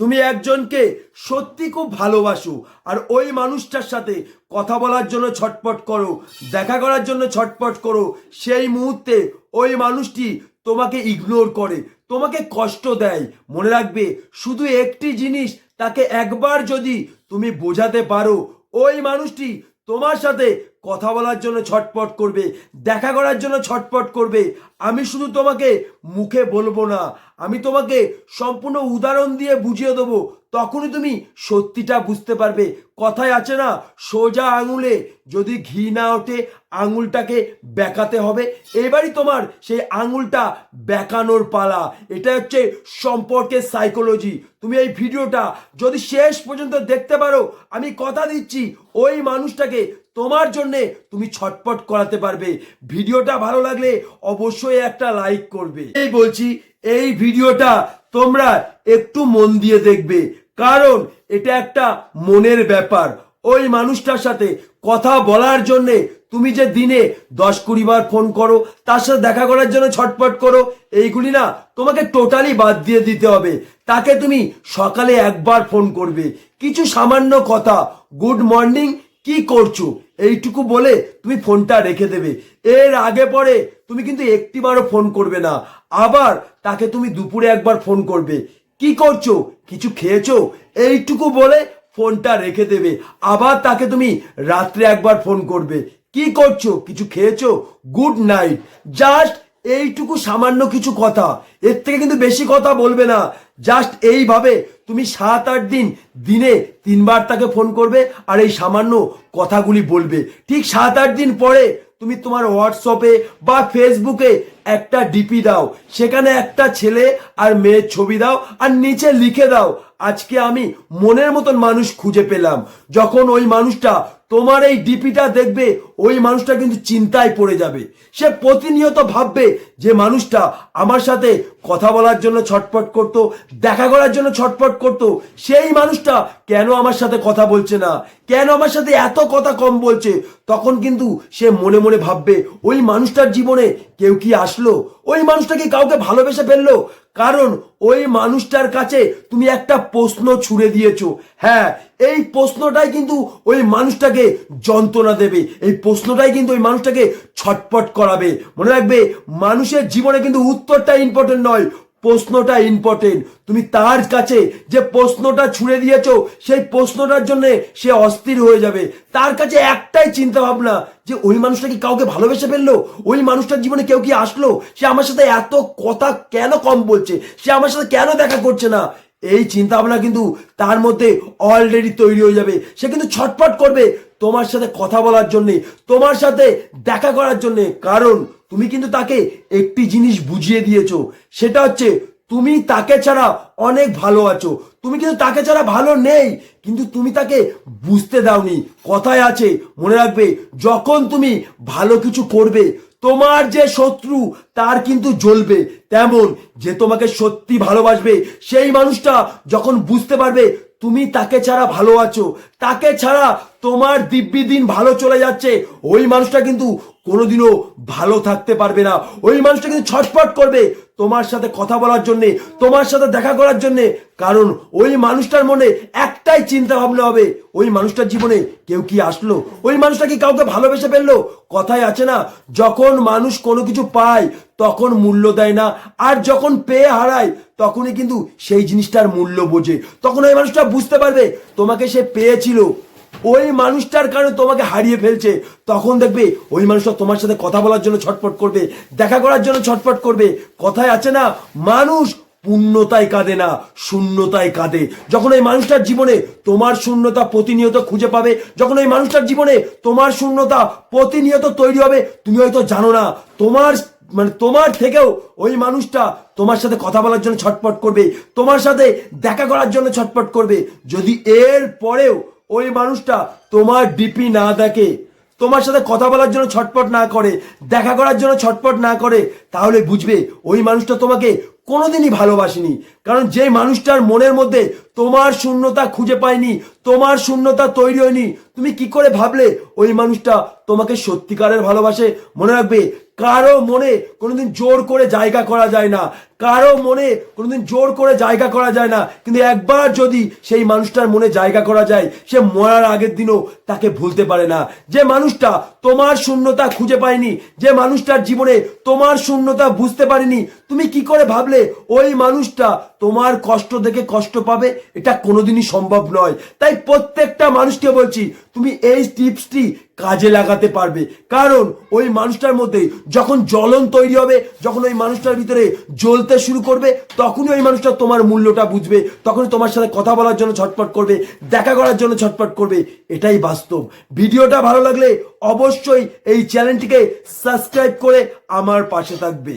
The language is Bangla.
তুমি একজনকে সত্যি খুব ভালোবাসো, আর ওই মানুষটার সাথে কথা বলার জন্য ছটপট করো, দেখা করার জন্য ছটপট করো, সেই মুহূর্তে ওই মানুষটি তোমাকে ইগনোর করে, তোমাকে কষ্ট দেয়। মনে রাখবে, শুধু একটি জিনিস তাকে একবার যদি তুমি বোঝাতে পারো, ওই মানুষটি তোমার সাথে কথা বলার জন্য ছটপট করবে, দেখা করার জন্য ছটপট করবে। আমি শুধু তোমাকে মুখে বলব না, আমি তোমাকে সম্পূর্ণ উদাহরণ দিয়ে বুঝিয়ে দেবো। তখনই তুমি সত্যিটা বুঝতে পারবে। কথায় আছে না, সোজা আঙুলে যদি ঘি না ওঠে, আঙুলটাকে বেঁকাতে হবে। এবারই তোমার সেই আঙুলটা বেঁকানোর পালা। এটা হচ্ছে সম্পর্কের সাইকোলজি তুমি এই ভিডিওটা যদি শেষ পর্যন্ত দেখতে পারো, আমি কথা দিচ্ছি, ওই মানুষটাকে তোমার জন্যে তুমি ছটপট করাতে পারবে। ভিডিওটা ভালো লাগলে অবশ্যই একটা লাইক করবে। এই বলছি, এই ভিডিওটা তোমরা একটু মন দিয়ে দেখবে। কারণ এটা একটা মনের ব্যাপার। ওই মানুষটার সাথে কথা বলার জন্যে তুমি যে দিনে দশ কুড়ি বার ফোন করো, তার সাথে দেখা করার জন্য ছটপট করো, এইগুলি না তোমাকে টোটালি বাদ দিয়ে দিতে হবে। তাকে তুমি সকালে একবার ফোন করবে। কিছু সামান্য কথা গুড মর্নিং কি করছ? এইটুকু বলে তুমি ফোনটা রেখে দেবে। এর আগে পরে তুমি কিন্তু একটিবারও ফোন করবে না। আবার তাকে তুমি দুপুরে একবার ফোন করবে। কি করছ? কিছু খেয়েছো? এইটুকু বলে ফোনটা রেখে দেবে। আবার তাকে তুমি রাত্রে একবার ফোন করবে। কি করছ? কিছু খেয়েছো? Good night. জাস্ট এইটুকু সামান্য কিছু কথা। এর থেকে কিন্তু বেশি কথা বলবে না। জাস্ট এইভাবে তুমি সাত আট দিন, দিনে তিনবার তাকে ফোন করবে আর এই সামান্য কথাগুলি বলবে। ঠিক সাত আট দিন পরে তুমি তোমার হোয়াটসঅ্যাপে বা ফেসবুকে একটা ডিপি দাও। সেখানে একটা ছেলে আর মেয়ের ছবি দাও আর নিচে লিখে দাও। আজকে আমি মনের মতন মানুষ খুঁজে পেলাম। যখন ওই মানুষটা তোমার এই ডিপিটা দেখবে, ওই মানুষটা কিন্তু চিন্তায় পড়ে যাবে। সে প্রতিনিয়ত ভাববে যে মানুষটা আমার সাথে কথা বলার জন্য ছটপট করত, দেখা করার জন্য ছটপট করত। সেই মানুষটা কেন আমার সাথে কথা বলছে না? কেন আমার সাথে এত কথা কম বলছে? তখন কিন্তু সে মনে মনে ভাববে, ওই মানুষটার জীবনে কেউ কি আসলো। ওই মানুষটাকে কাউকে ভালোবেসে ফেলল। কারণ ওই মানুষটার কাছে তুমি একটা প্রশ্ন ছুড়ে দিয়েছ। হ্যাঁ এই প্রশ্নটাই কিন্তু ওই মানুষটাকে যন্ত্রণা দেবে। এই প্রশ্নটাই কিন্তু ওই মানুষটাকে ছটপট করাবে। মনে রাখবে, মানুষের জীবনে কিন্তু উত্তরটা ইম্পর্টেন্ট নয়। প্রশ্নটা ইম্পর্টেন্ট তুমি তার কাছে যে প্রশ্নটা ছুড়ে দিয়েছ, সেই প্রশ্নটার জন্য সে অস্থির হয়ে যাবে। তার কাছে একটাই চিন্তা ভাবনা যে ওই মানুষটা কি কাউকে ভালোবেসে ফেলল? ওই মানুষটার জীবনে কেউ কি আসলো? সে আমার সাথে এত কথা কেন কম বলছে? সে আমার সাথে কেন দেখা করছে না? এই চিন্তা ভাবনা কিন্তু তার মধ্যে অলরেডি তৈরি হয়ে যাবে। সে কিন্তু ছটফট করবে। তোমার সাথে কথা বলার জন্যে, তোমার সাথে দেখা করার জন্যে। কারণ তুমি কিন্তু তাকে একটি জিনিস বুঝিয়ে দিয়েছ। সেটা হচ্ছে, তুমি তাকে ছাড়া অনেক ভালো আছো। তুমি কিন্তু তাকে ছাড়া ভালো নেই, কিন্তু তুমি তাকে বুঝতে দাওনি। কথায় আছে, মনে রাখবে, যখন তুমি ভালো কিছু করবে, তোমার যে শত্রু, তার কিন্তু জ্বলবে। তেমন যে তোমাকে সত্যি ভালোবাসবে, সেই মানুষটা যখন বুঝতে পারবে তুমি তাকে ছাড়া ভালো আছো। তাকে ছাড়া তোমার দিব্যি দিন ভালো চলে যাচ্ছে। ওই মানুষটা কিন্তু কোনোদিনও ভালো থাকতে পারবে না। ওই মানুষটা কিন্তু ছটফট করবে তোমার সাথে কথা বলার জন্যে, তোমার সাথে দেখা করার জন্যে। কারণ ওই মানুষটার মনে একটাই চিন্তা ভাবনা হবে, ওই মানুষটার জীবনে কেউ কি আসলো? ওই মানুষটা কি কাউকে ভালোবেসে ফেলল? কথায় আছে না, যখন মানুষ কোনো কিছু পায়, তখন মূল্য দেয় না। আর যখন পেয়ে হারায়, তখনই কিন্তু সেই জিনিসটার মূল্য বোঝে। তখন ওই মানুষটা বুঝতে পারবে, তোমাকে সে পেয়েছিল। ওই মানুষটার কারণে তোমাকে হারিয়ে ফেলছে। তখন দেখবে ওই মানুষটা তোমার সাথে কথা বলার জন্য ছটফট করবে, দেখা করার জন্য ছটফট করবে। কথায় আছে না, মানুষ পূর্ণতায় কাঁদে না, শূন্যতায় কাঁদে। যখন এই মানুষটার জীবনে তোমার শূন্যতা প্রতিনিয়ত খুঁজে পাবে, যখন এই মানুষটার জীবনে তোমার শূন্যতা প্রতিনিয়ত তৈরি হবে, তুমি হয়তো জানো না, তোমার মানে তোমার থেকেও ওই মানুষটা তোমার সাথে কথা বলার জন্য ছটপট করবে, তোমার সাথে দেখা করার জন্য ছটপট করবে। যদি এর পরেও ওই মানুষটা তোমার ডিপি না দেখে, তোমার সাথে কথা বলার জন্য ছটপট না করে, দেখা করার জন্য ছটপট না করে, তাহলে বুঝবে ওই মানুষটা তোমাকে কোনোদিনই ভালোবাসেনি। কারণ যে মানুষটার মনের মধ্যে তোমার শূন্যতা খুঁজে পায়নি তোমার শূন্যতা তৈরি হয়নি। তুমি কি করে ভাবলে ওই মানুষটা তোমাকে সত্যিকারের ভালোবাসে? মনে রাখবে, কারও মনে কোনোদিন জোর করে জায়গা করা যায় না। কারও মনে কোনোদিন জোর করে জায়গা করা যায় না। কিন্তু একবার যদি সেই মানুষটার মনে জায়গা করা যায়, সে মরার আগের দিনও তাকে ভুলতে পারে না। যে মানুষটা তোমার শূন্যতা খুঁজে পায়নি, যে মানুষটার জীবনে তোমার শূন্যতা বুঝতে পারেনি, তুমি কি করে ভাবলে ওই মানুষটা তোমার কষ্ট দেখে কষ্ট পাবে? এটা কোনোদিনই সম্ভব নয়। তাই প্রত্যেকটা মানুষকে বলছি, তুমি এই টিপসটি কাজে লাগাতে পারবে। কারণ ওই মানুষটার মধ্যে যখন জ্বলন তৈরি হবে, যখন ওই মানুষটার ভিতরে জ্বলতে শুরু করবে, তখনই ওই মানুষটা তোমার মূল্যটা বুঝবে, তখনই তোমার সাথে কথা বলার জন্য ছটপট করবে, দেখা করার জন্য ছটপট করবে। এটাই বাস্তব। ভিডিওটা ভালো লাগলে অবশ্যই এই চ্যানেলটিকে সাবস্ক্রাইব করে আমার পাশে থাকবে।